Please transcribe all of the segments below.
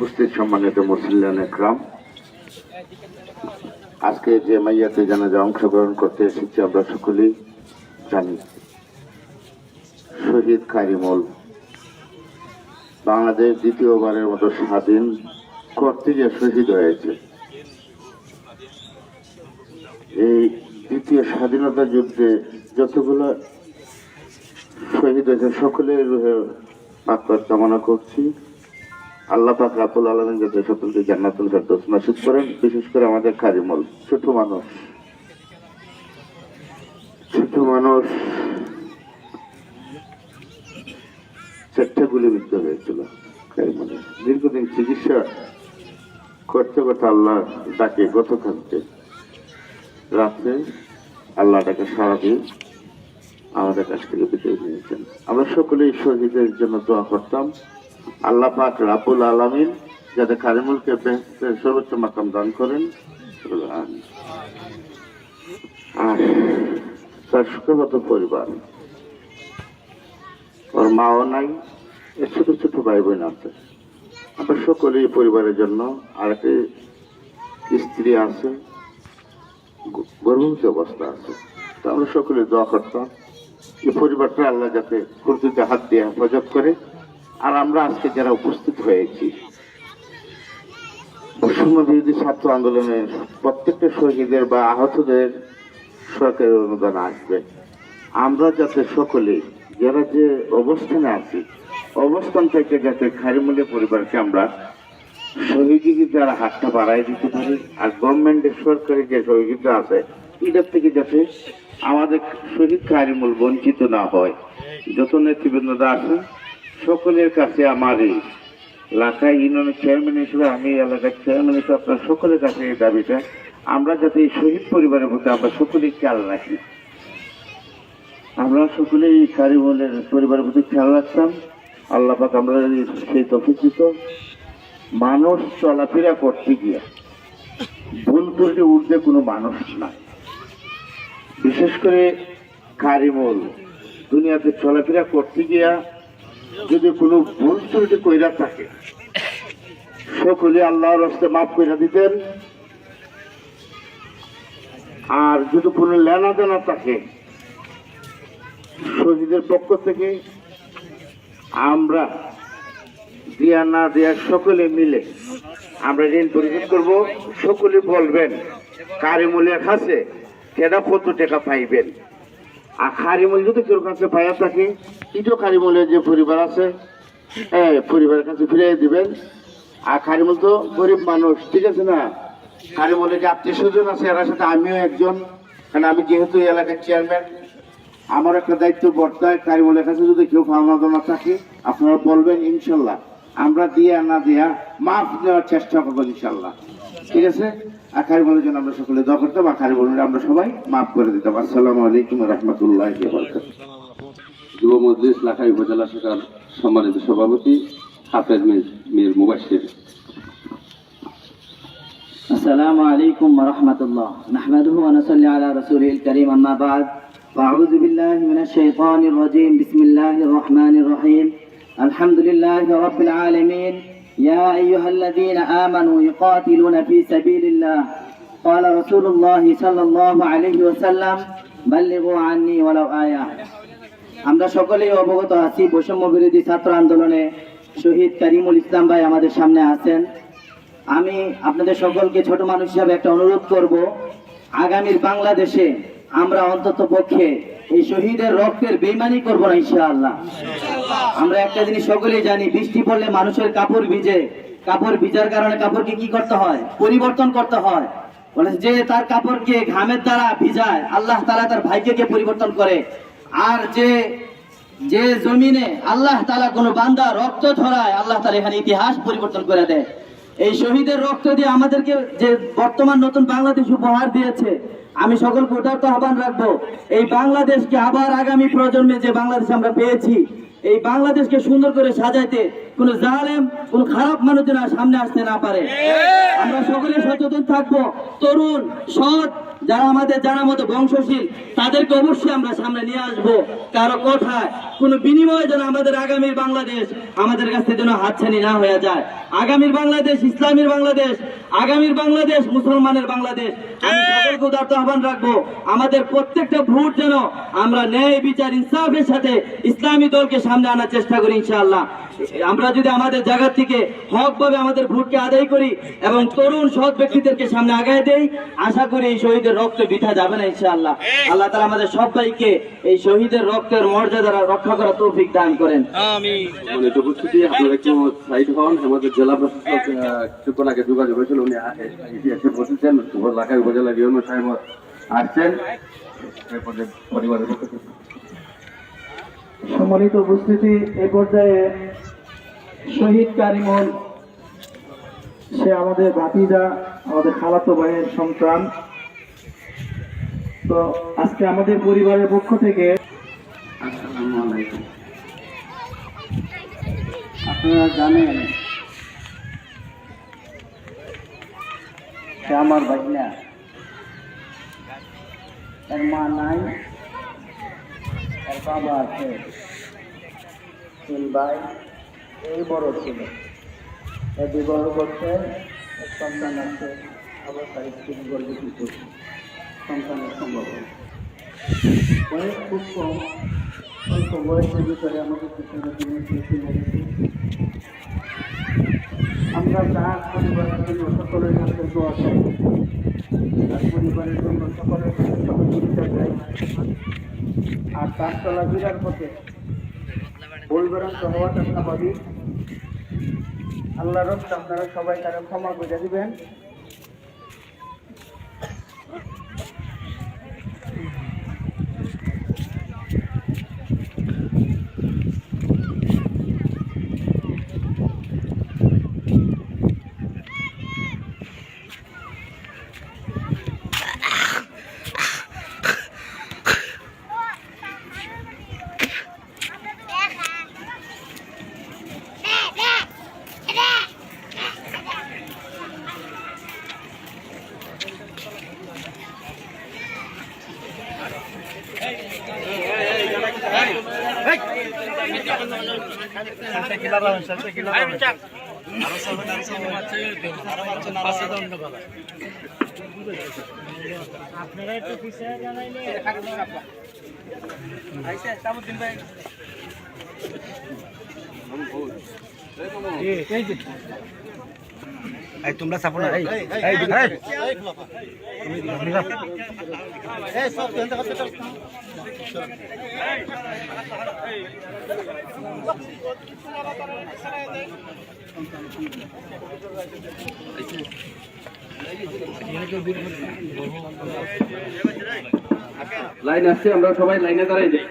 উপস্থিত সম্মানিত মুসলিয়ান একরাম, আজকে যে মাইয়াতে জানাজা অংশগ্রহণ করতে এসেছি আমরা সকলেই জানি। শহীদ কারিমল, বাংলাদেশ দ্বিতীয়বারের মতো স্বাধীন করতে গিয়ে শহীদ হয়েছে। এই দ্বিতীয় স্বাধীনতা যুদ্ধে যতগুলো শহীদ হয়েছে, সকলের পাকপাত কামনা করছি। আল্লাহ পাক রাতুল আলমিন যাতে সকলকে জান্নাতুল ফেরদৌস নসিব করেন, বিশেষ করে আমাদের কারিমল ছোট মানুষ। ছোট মানুষ, চারটা গুলিবিদ্ধ হয়েছিল কারিমলে দীর্ঘদিন চিকিৎসা করতে করতে আল্লাহ ডাকে গতকালকে রাত্রে আল্লাহ ডাকে সারা দিয়ে আমাদের কাছ থেকে বিদায় নিয়েছেন। আমরা সকলেই শহীদের জন্য দোয়া করতাম। আল্লাহ পাক রাবুল আলামিন যাতে কারিমুলকে সর্বোচ্চ মাকাম দান করেন। আর তার সুখগত পরিবার। ওর মাও নাই ছোট ছোট ভাই বোন আছে। আমরা সকলেই পরিবারের জন্য আর একটি স্ত্রী আছে গর্ভবতী অবস্থা আছে। তো আমরা সকলে দোয়া করতাম। এই পরিবারটা আল্লাহ যাতে কুর্তিতে হাত দিয়ে হেফাজত করে। আর আমরা আজকে যারা উপস্থিত হয়েছি বৈষম্য বিরোধী ছাত্র আন্দোলনের প্রত্যেকটা শহীদের বা আহতদের সরকারের অনুদান আসবে। আমরা যাতে সকলে, যারা যে অবস্থানে আছি, অবস্থান থেকে যাতে খারিমুলের পরিবারকে আমরা সহযোগিতার হাতটা বাড়াই দিতে পারি, আর গভর্নমেন্টের সরকারি যে সহযোগিতা আছে, এটার থেকে যাতে আমাদের শহীদ কারিমুল বঞ্চিত না হয়। যত নেতৃবৃন্দরা আছেন সকলের কাছে আমার এলাকায় ইউনিয়নের চেয়ারম্যান হিসেবে আমি এলাকার চেয়ারম্যান হিসেবে আপনার সকলের কাছে এই দাবিটা। আমরা যাতে এই শহীদ পরিবারের প্রতি আমরা সকলেই খেয়াল রাখি। আমরা সকলেই কারিমুলের পরিবারের প্রতি খেয়াল রাখতাম। আল্লাহ পাক আমরা সেই তফিকিত মানুষ চলাফেরা করতে গিয়ে ভুল ত্রুটি উঠতে কোনো মানুষ নাই। বিশেষ করে কারিমল দুনিয়াতে চলাফেরা করতে গিয়া যদি কোনো ভুল ত্রুটি কইরা থাকে, সকলে আল্লাহর হস্তে মাফ কইরা দিতেন। আর যদি কোনো লেনা দেনা থাকে, শহীদের পক্ষ থেকে, আমরা দিয়া না দেয়া সকলে মিলে আমরা ঋণ পরিশোধ করব। সকলে বলবেন কারিমুলের কাছে কেনা কত টাকা পাইবেন? আর কারিমুল যদি কেউ কাছে পাইয়া থাকে এটাও কারিমুলের যে পরিবার আছে হ্যাঁ পরিবারের কাছে ফিরিয়ে দিবেন। আর কারিমুল তো গরিব মানুষ, ঠিক আছে না? কারিমুলের যে আত্মীয় স্বজন আছে, এর সাথে আমিও একজন। কারণ আমি যেহেতু এলাকার চেয়ারম্যান আমার একটা দায়িত্ব বর্তায় কারিমলের কাছে যদি কেউ ফার্মাদো না থাকে, আপনারা বলবেন ইনশাল্লাহ। আমরা দিয়া না দিয়া মাফ নেওয়ার চেষ্টা করব ইনশাল্লাহ। ঠিক আছে আর কারিমলের জন্য আমরা সকলে দোয়া করতাম আর কারিমলের আমরা সবাই মাফ করে দিতাম আসসালামু আলাইকুম রহমতুল্লাহ যুব মজলিস লাখাই উপজেলা শাখার সম্মানিত সভাপতি হাফেজ মীর মীর মুবাশির السلام عليكم ورحمة الله نحمده ونصلي على رسوله الكريم أما بعد فأعوذ بالله من الشيطان الرجيم بسم الله الرحمن الرحيم الحمد لله رب العالمين يا أيها الذين آمنوا يقاتلون في سبيل الله قال رسول الله صلى الله عليه وسلم بلغوا عني ولو آية আমরা সকলেই অবগত আছি বৈষম্য বিরোধী ছাত্র আন্দোলনে শহীদ কারিমুল ইসলাম ভাই আমাদের সামনে আছেন আমি আপনাদের সকলকে ছোট মানুষ হিসাবে একটা অনুরোধ করব আগামীর বাংলাদেশে আমরা অন্তত পক্ষে এই শহীদের রক্তের বেইমানি করবো না ইনশাআল্লাহ আমরা একটা জিনিস সকলেই জানি, বৃষ্টি পড়লে মানুষের কাপড় ভিজে। কাপড় ভিজার কারণে কাপড়কে কি করতে হয়? পরিবর্তন করতে হয়। বলে যে তার কাপড়কে ঘামের দ্বারা ভিজায়, আল্লাহ তালা তার ভাইকে কে পরিবর্তন করে। আর যে যে জমিনে আল্লাহ তালা কোনো বান্দা রক্ত ধরায়, আল্লাহ তালা এখানে ইতিহাস পরিবর্তন করে দেয়। এই শহীদের রক্ত দিয়ে আমাদেরকে যে বর্তমান নতুন বাংলাদেশ উপহার দিয়েছে, আমি সকলকে উদার্ত আহ্বান রাখব। এই বাংলাদেশকে আবার আগামী প্রজন্মে যে বাংলাদেশ আমরা পেয়েছি এই বাংলাদেশকে সুন্দর করে সাজাইতে কোন জালেম কোন খারাপ মানুষ যেন সামনে আসতে না পারে। আমরা সকলে সচেতন থাকব। তরুণ সৎ যারা আমাদের জানার মতো বংশশীল, তাদেরকে অবশ্যই আমরা সামনে নিয়ে আসব। কারও কোঠায় কোনো বিনিময়ে যেন আমাদের আগামীর বাংলাদেশ আমাদের কাছ থেকে যেন হাতছানি না হয়ে যায়। আগামীর বাংলাদেশ, ইসলামের বাংলাদেশ, আগামীর বাংলাদেশ, মুসলমানের বাংলাদেশ, আমি আহ্বান রাখব, আমাদের প্রত্যেকটা ভোট যেন আমরা ন্যায়, বিচার, ইনসাফের সাথে ইসলামী দলকে সামনে আনার চেষ্টা করি ইনশাআল্লাহ। আমরা যদি আমাদের জায়গা থেকে হকভাবে আমাদের ভোটকে আদায় করি এবং তরুণ সৎ ব্যক্তিদেরকে সামনে আগায় দেই, আশা করি এই শহীদের রক্ত বৃথা যাবে না ইনশাআল্লাহ। আল্লাহ তালা আমাদের সবাইকে এই শহীদের রক্তের মর্যাদা রক্ষা করার তৌফিক দান করেন। মানে উপস্থিতি আপনারা একটু সাইড হন আমাদের জেলা প্রশাসক কিছুক্ষণ আগে যোগাযোগ হয়েছিল উনি আ- এ- এ- এসে বসেছেন লাখাই উপজেলা রিয়ন সাহেব আসছেন। পরিবারের সম্মানিত উপস্থিতি এ পর্যায়ে শহীদ কারিমল সে আমাদের ভাতিজা আমাদের খালাতো ভাইয়ের সন্তান। তো আজকে আমাদের পরিবারের পক্ষ থেকে আপনারা জানেন সে আমার ভাইনা এর মা নাই, এর বাবা আছে তিন ভাই, এই বড় ছিল। বিবাহ করতে সন্তান আছে, আবার তার স্ত্রী গর্ভবতী করছে সন্তানের সম্ভব। বয়স খুব কম, অল্প বয়সের ভিতরে আমাদের জিনিস বেশি লেগেছে আমরা তার পরিবারের জন্য সকলের কাছে দোয়া চাই। তার পরিবারের জন্য সকলের কাছে সহযোগিতা চাই। আর তার পথে হওয়াটা স্বাভাবিক। আল্লাহ রক্ত আপনারা সবাই তারা ক্ষমা করে দিবেন। আপনারা একটু পিছিয়ে জানাইলে আইসা সামুদ্দিন ভাই এই যে। লাইন আসছে আমরা সবাই লাইনে দাঁড়াই যাই।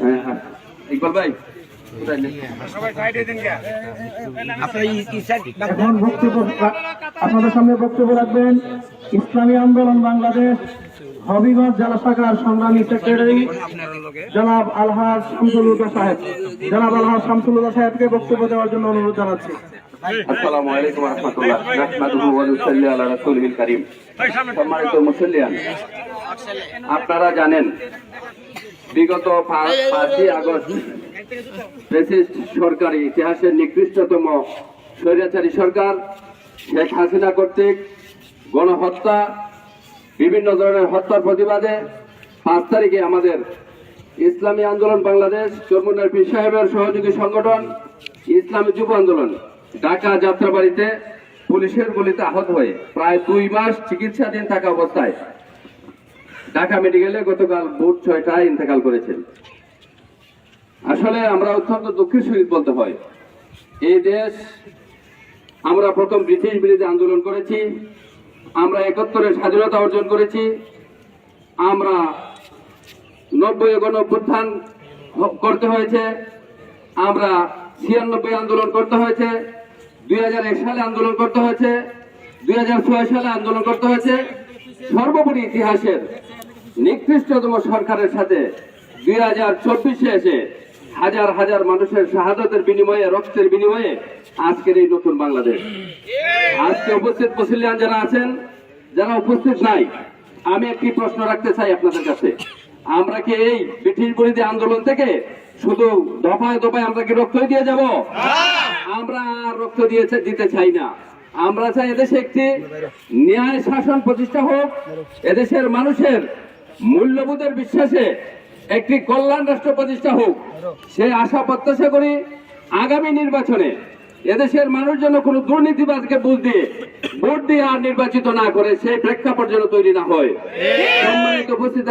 হ্যাঁ হ্যাঁ ইকবাল ভাই কোথায় নেই? এখন বক্তব্য আপনাদের সামনে বক্তব্য রাখবেন। ইসলামী আন্দোলন বাংলাদেশ। হবিগঞ্জ জেলা শাখার সংগ্রামী সেক্রেটারি জনাব আলহাজ শামসুলুদা সাহেব। জনাব আলহাজ শামসুলুদা সাহেবকে বক্তব্য দেওয়ার জন্য অনুরোধ জানাচ্ছি। আপনারা জানেন, বিগত পা- পাঁচই আগস্ট ফ্যাসিস্ট সরকারি ইতিহাসের নিকৃষ্টতম স্বৈরাচারী সরকার শেখ হাসিনা কর্তৃক গণহত্যা বিভিন্ন ধরনের হত্যার প্রতিবাদে পাঁচ তারিখে আমাদের ইসলামী আন্দোলন বাংলাদেশ চরমুনার পীর সাহেবের সহযোগী সংগঠন ইসলামী যুব আন্দোলন ঢাকা যাত্রাবাড়িতে পুলিশের গুলিতে আহত হয়ে প্রায় দুই মাস চিকিৎসাধীন থাকা অবস্থায় ঢাকা মেডিকেলে গতকাল ভোর ছয়টায় ইন্তেকাল করেছেন। আসলে আমরা অত্যন্ত দুঃখের সহিত বলতে হয়, এই দেশ আমরা প্রথম ব্রিটিশ বিরোধী আন্দোলন করেছি আমরা একাত্তরের স্বাধীনতা অর্জন করেছি। আমরা নব্বই গণ করতে হয়েছে। আমরা ছিয়ানব্বই আন্দোলন করতে হয়েছে। দুই হাজার এক সালে আন্দোলন করতে হয়েছে। দুই হাজার ছয় সালে আন্দোলন করতে হয়েছে। সর্বোপরি ইতিহাসের নিকৃষ্টতম সরকারের সাথে দুই হাজার চব্বিশে এসে হাজার হাজার মানুষের শাহাদতের বিনিময়ে, রক্তের বিনিময়ে আজকের এই নতুন বাংলাদেশ। আজকে উপস্থিত মুসলিয়ান যারা আছেন, যারা উপস্থিত নাই, আমি একটি প্রশ্ন রাখতে চাই আপনাদের কাছে। আমরা কি এই ব্রিটিশ বিরোধী আন্দোলন থেকে শুধু দফায় দফায় আমরা কি রক্ত দিয়ে যাব? আমরা আর রক্ত দিয়ে দিতে চাই না। আমরা চাই এদেশে একটি ন্যায় শাসন প্রতিষ্ঠা হোক, এদেশের মানুষের মূল্যবোধের বিশ্বাসে একটি কল্যাণ রাষ্ট্র প্রতিষ্ঠা হোক সেই আশা প্রত্যাশা করি আগামী নির্বাচনে এদেশের মানুষ যেন কোনো দুর্নীতিবাদকে বুঝ দিয়ে ভোট দিয়ে আর নির্বাচিত না করে, সেই প্রেক্ষাপট যেন তৈরি না হয়।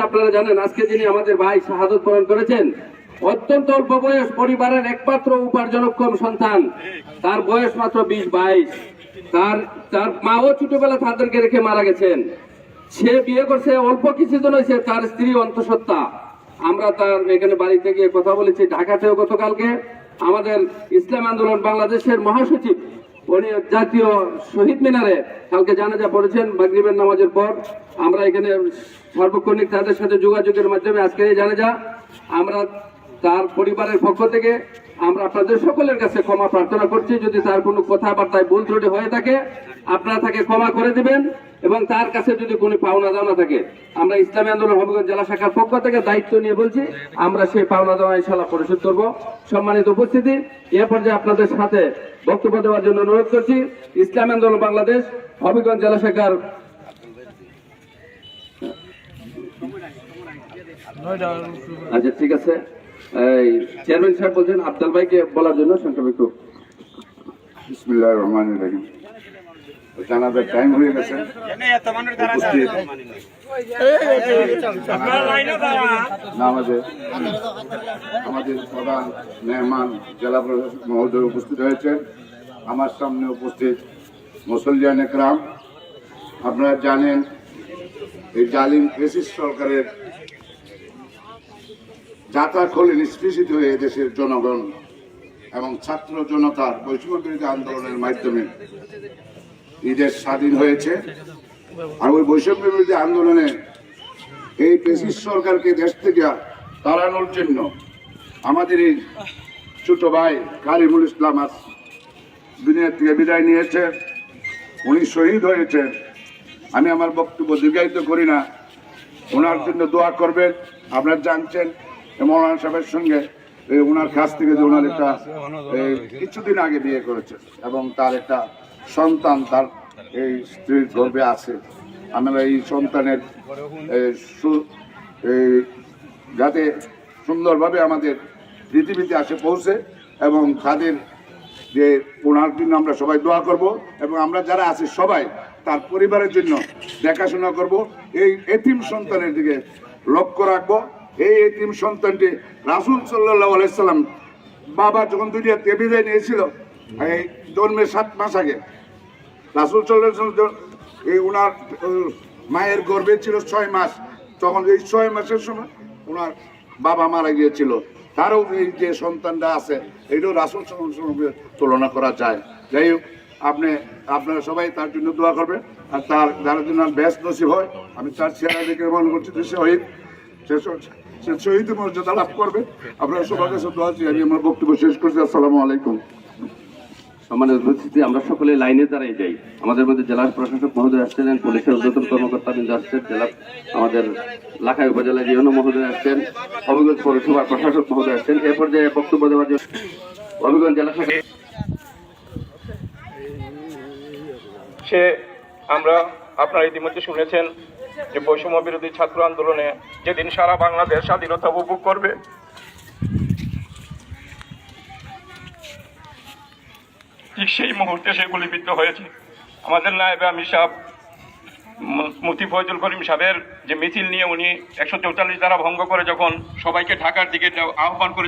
আপনারা জানেন, আজকে যিনি আমাদের ভাই শাহাদত বরণ করেছেন, অত্যন্ত অল্প বয়স পরিবারের একমাত্র উপার্জনক্ষম সন্তান। তার বয়স মাত্র বিশ বাইশ। তার তার মাও ছোটবেলা তাদেরকে রেখে মারা গেছেন। সে বিয়ে করছে অল্প কিছুদিন হয়েছে, তার স্ত্রী অন্তঃসত্ত্বা। আমরা তার এখানে বাড়িতে গিয়ে কথা বলেছি। ঢাকাতেও গতকালকে আমাদের ইসলাম আন্দোলন বাংলাদেশের মহাসচিব জাতীয় শহীদ মিনারে কালকে জানাজা পড়েছেন মাগরিবের নামাজের পর। আমরা এখানে সার্বক্ষণিক তাদের সাথে যোগাযোগের মাধ্যমে আজকে এই জানাজা। আমরা তার পরিবারের পক্ষ থেকে আমরা আপনাদের সকলের কাছে ক্ষমা প্রার্থনা করছি। যদি তার কোনো কথাবার্তায় ভুল ত্রুটি হয়ে থাকে, আপনারা তাকে ক্ষমা করে দিবেন। এবং তার কাছে যদি কোনো পাওনা দাওনা থাকে, আমরা ইসলামী আন্দোলন হবিগঞ্জ জেলা শাখার পক্ষ থেকে দায়িত্ব নিয়ে বলছি, আমরা সেই পাওনা দাওয়া ইনশাল্লাহ পরিশোধ করব। সম্মানিত উপস্থিতি, এ পর্যায়ে আপনাদের সাথে বক্তব্য দেওয়ার জন্য অনুরোধ করছি, ইসলামী আন্দোলন বাংলাদেশ হবিগঞ্জ জেলা শাখার আচ্ছা ঠিক আছে। এই চেয়ারম্যান সাহেব বলছেন, আফজাল ভাইকে বলার জন্য সংক্ষেপে একটু। রহিম। জানাজার টাইম হয়ে গেছে। আমাদের প্রধান মেহমান জেলা প্রশাসক মহোদয় উপস্থিত হয়েছে আমার সামনে উপস্থিত মুসলিয়ান একরাম আপনারা জানেন, এই জালিম এসিস সরকারের যাত্রা খোলে নিষ্পেষিত হয়ে দেশের জনগণ এবং ছাত্র জনতার বৈষম্য বিরোধী আন্দোলনের মাধ্যমে দেশ স্বাধীন হয়েছে। আর ওই বৈষম্য বিরোধী আন্দোলনে এই পেশিস সরকারকে দেশ থেকে তাড়ানোর জন্য আমাদের এই ছোট ভাই কারিমুল ইসলাম আজ দুনিয়া থেকে বিদায় নিয়েছে। উনি শহীদ হয়েছেন আমি আমার বক্তব্য দীর্ঘায়িত করি না। ওনার জন্য দোয়া করবেন। আপনারা জানছেন মৌলানা সাহেবের সঙ্গে ওনার কাছ থেকে যে ওনার একটা কিছুদিন আগে বিয়ে করেছে এবং তার একটা সন্তান তার এই স্ত্রীর গর্ভে আছে। আমরা এই সন্তানের যাতে সুন্দরভাবে আমাদের পৃথিবীতে আসে, পৌঁছে এবং তাদের যে ওনার জন্য আমরা সবাই দোয়া করব এবং আমরা যারা আছি সবাই তার পরিবারের জন্য দেখাশোনা করব। এই এতিম সন্তানের দিকে লক্ষ্য রাখব। এই এতিম সন্তানটি রাসুল সাল্লাহ আলাইসাল্লাম বাবা যখন দুনিয়া বিদায় নিয়েছিল এই জন্মের সাত মাস আগে। রাসুল সাল্লাহ এই ওনার মায়ের গর্ভে ছিল ছয় মাস, তখন এই ছয় মাসের সময় ওনার বাবা মারা গিয়েছিল। তারও এই যে সন্তানটা আছে এটাও রাসুল ওয়াসাল্লামের তুলনা করা যায়। যাই হোক, আপনি, আপনারা সবাই তার জন্য দোয়া করবেন। আর তার যারা জন্য ব্যাস নসিব হয়। আমি তার চেহারা দেখে মনে করছি যে শহীদ। সে শহীদ মর্যাদা লাভ করবে। আপনারা সবার কাছে দোয়া চাই। আমি আমার বক্তব্য শেষ করছি। আসসালামু আলাইকুম। সম্মানিত উপস্থিতি, আমরা সকলে লাইনে দাঁড়াই যাই। আমাদের মধ্যে জেলা প্রশাসক মহোদয় আসছিলেন পুলিশের উদ্যোতন কর্মকর্তা বিন্দু আসছেন, জেলা আমাদের লাখাই উপজেলা জিওনো মহোদয় আসছেন, হবিগঞ্জ পৌরসভার প্রশাসক মহোদয় আসছেন। এ পর্যায়ে বক্তব্য দেওয়ার জন্য হবিগঞ্জ জেলা সে আমরা আপনারা ইতিমধ্যে শুনেছেন যে বৈষম্য বিরোধী ছাত্র আন্দোলনে যেদিন সারা বাংলাদেশ স্বাধীনতা উপভোগ করবে ঠিক সেই মুহূর্তে সে গুলিবিদ্ধ হয়েছে। আমাদের নায়েবে আমি সাহেব মুতি ফয়জুল করিম সাহেবের যে মিছিল নিয়ে উনি একশো চৌতাল্লিশ দ্বারা ভঙ্গ করে যখন সবাইকে ঢাকার দিকে আহ্বান করে